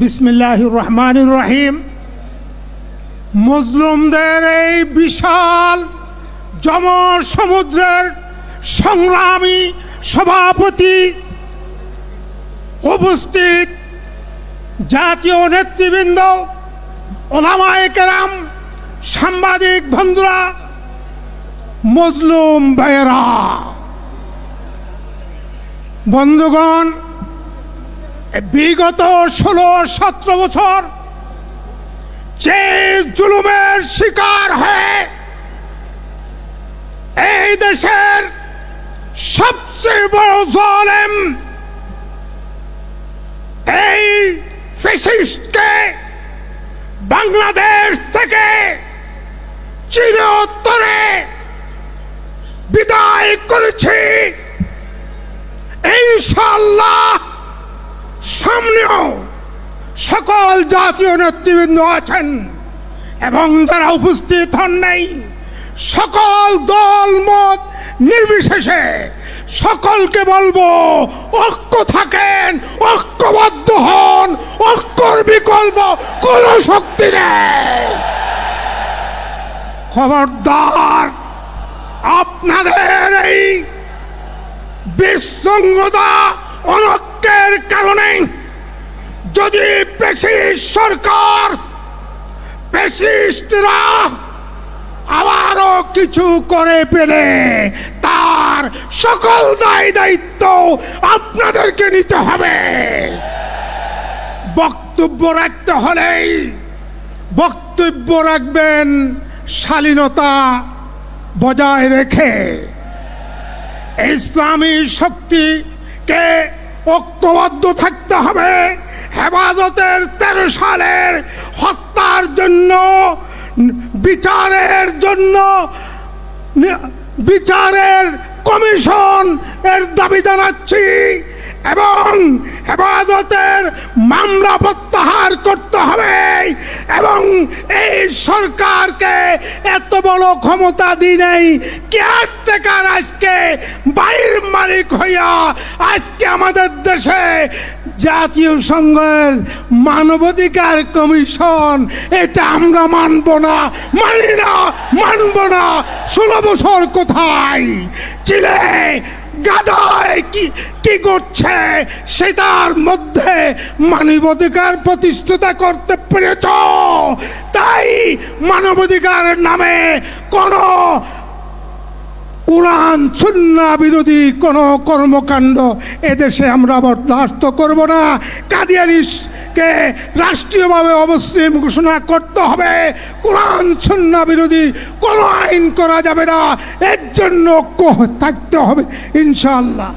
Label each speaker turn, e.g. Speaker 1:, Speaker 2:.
Speaker 1: বিসমিল্লাহ রহমান রহিম মুসলিমদের এই বিশাল জম সমুদ্রের সংগ্রামী সভাপতি উপস্থিত জাতীয় নেতৃবৃন্দ, ওলামায়ে কেরাম, সাংবাদিক বন্ধুরা মজলুম ভাইয়েরা, বন্ধুগণ বিগত ষোলো সতেরো বছর যে জুলুমের শিকার হয়ে এই দেশের সবচেয়ে বড় জলেম এই ফেসিস্টকে বাংলাদেশ থেকে চিরোত্তরে বিদায় করেছি। ইনশাল্লাহ সামনেও সকল জাতীয় নেতৃবৃন্দ আছেন এবং যারা উপস্থিত হন নাই, সকল দল, মত নির্বিশেষে সকলকে বলব, ঐক্য থাকেন, ঐক্যবদ্ধ হন, ঐক্যর বিকল্প কোন শক্তি নেই। খবরদার, আপনাদের এই বিশৃঙ্খতা অনক্যের কারণে যদি পেশি সরকার পেশিস্টরা আবারও কিছু করে পেলে তার সকল দায় দায়িত্ব আপনাদেরকে নিতে হবে। বক্তব্য রাখতে হলেই বক্তব্য রাখবেন শালীনতা বজায় রেখে। ইসলামী শক্তিকে ঐক্যবদ্ধ থাকতে হবে। হেফাজতের তেরো সালের হত্যার জন্য বিচারের জন্য বিচারের কমিশন এর দাবি জানাচ্ছি। এবং হেফাজতের মামলা প্রত্যাহার করতে হবে। এবং এই সরকারকে এত বড় ক্ষমতা দিই নাই কেয়ারটেকার আজকে বাইর মালিক হইয়া আজকে আমাদের দেশে জাতীয় সংঘের মানবাধিকার কমিশন, এটা আমরা মানব না, মানি না, মানব না। ষোলো বছর কোথায়? চিলে গাদায় কি কি করছে? সেটার মধ্যে মানবাধিকার প্রতিষ্ঠিত করতে পেরেছ। তাই মানবাধিকারের নামে কোনো কোরআন, সুন্না বিরোধী কোনো কর্মকাণ্ড এদেশে আমরা বরদাস্ত করব না। কাদিয়ানিসকে রাষ্ট্রীয়ভাবে অমুসলিম ঘোষণা করতে হবে? কোরআন, সন্না বিরোধী কোনো আইন করা যাবে না। এর জন্য থাকতে হবে, ইনশাআল্লাহ।